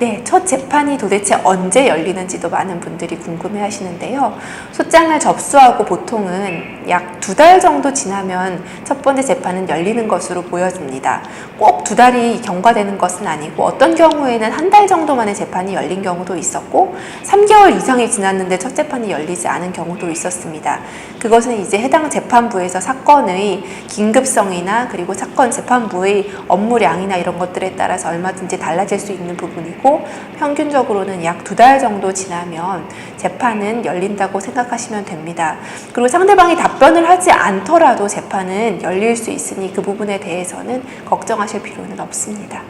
네, 첫 재판이 도대체 언제 열리는지도 많은 분들이 궁금해 하시는데요. 소장을 접수하고 보통은 약 두 달 정도 지나면 첫 번째 재판은 열리는 것으로 보여집니다. 꼭 두 달이 경과되는 것은 아니고 어떤 경우에는 한 달 정도 만에 재판이 열린 경우도 있었고 3개월 이상이 지났는데 첫 재판이 열리지 않은 경우도 있었습니다. 그것은 이제 해당 재판부에서 사건의 긴급성이나 그리고 사건 재판부의 업무량이나 이런 것들에 따라서 얼마든지 달라질 수 있는 부분이고 평균적으로는 약 두 달 정도 지나면 재판은 열린다고 생각하시면 됩니다. 그리고 상대방이 답변을 하지 않더라도 재판은 열릴 수 있으니 그 부분에 대해서는 걱정하실 필요는 없습니다.